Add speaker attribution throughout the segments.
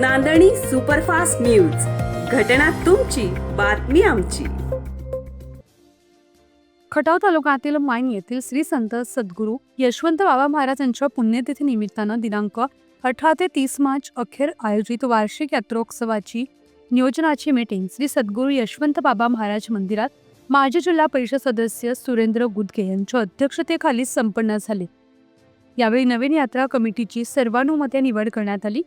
Speaker 1: नांदणी superfast news. घटना तुमची बातमी आमची.
Speaker 2: खटाव तालुक्यातील माईन येथील श्री संत सद्गुरू यशवंत बाबा महाराज यांच्या पुण्यतिथी निमित्तानं दिनांक अठरा ते तीस मार्च अखेर आयोजित वार्षिक यात्रोत्सवाची नियोजनाची मीटिंग श्री सद्गुरू यशवंत बाबा महाराज मंदिरात माजी जिल्हा परिषद सदस्य सुरेंद्र गुदगे यांच्या अध्यक्षतेखाली संपन्न झाले. यावेळी नवीन यात्रा कमिटीची सर्वानुमते निवड करण्यात आली.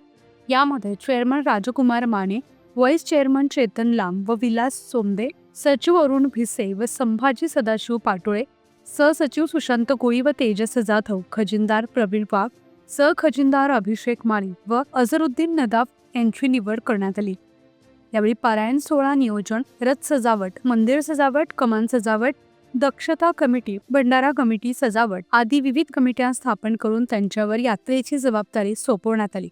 Speaker 2: यामध्ये chairman Rajkumar Mane vice chairman Chetan Lamb व विलास सोमदे सचिव अरुण भिसे व संभाजी सदाशिव पाटोळे सहसचिव सुशांत कोळी व तेजस जाधव खजिनदार प्रवीण वाघ सहखजिनदार अभिषेक माळी व अझरुद्दीन नदाफ यांची निवड करण्यात आली. यावेळी पारायण सोहळा नियोजन रथ सजावट मंदिर सजावट कमान सजावट दक्षता कमिटी भंडारा कमिटी सजावट आदी विविध कमिट्या स्थापन करून त्यांच्यावर यात्रेची जबाबदारी सोपवण्यात आली.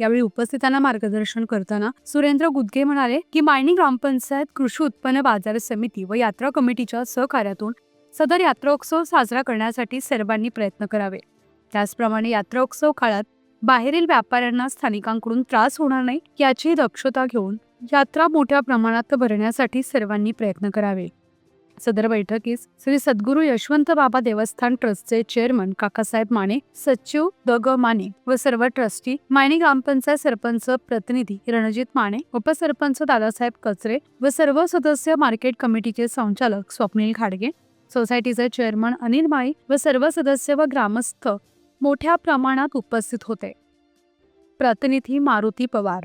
Speaker 2: यावेळी उपस्थितांना मार्गदर्शन करताना सुरेंद्र गुदगे म्हणाले की मायनी ग्रामपंचायत कृषी उत्पन्न बाजार समिती व यात्रा कमिटीच्या सहकार्यातून सदर यात्रोत्सव साजरा करण्यासाठी सर्वांनी प्रयत्न करावे. त्याचप्रमाणे यात्रोत्सव काळात बाहेरील व्यापाऱ्यांना स्थानिकांकडून त्रास होणार नाही याची दक्षता घेऊन यात्रा मोठ्या प्रमाणात भरण्यासाठी सर्वांनी प्रयत्न करावे. सदर बैठकीस श्री सद्गुरू यशवंत बाबा देवस्थान ट्रस्टचे चेअरमन काकासाहेब माने सचिव द ग माने व सर्व ट्रस्टी मायनी ग्रामपंचायत सरपंच प्रतिनिधी रणजित माने उपसरपंच दादासाहेब कचरे व सर्व सदस्य मार्केट कमिटीचे संचालक स्वप्नील खाडगे सोसायटीचे चेअरमन अनिल माई व सर्व सदस्य व ग्रामस्थ मोठ्या प्रमाणात उपस्थित होते. प्रतिनिधी मारुती पवार.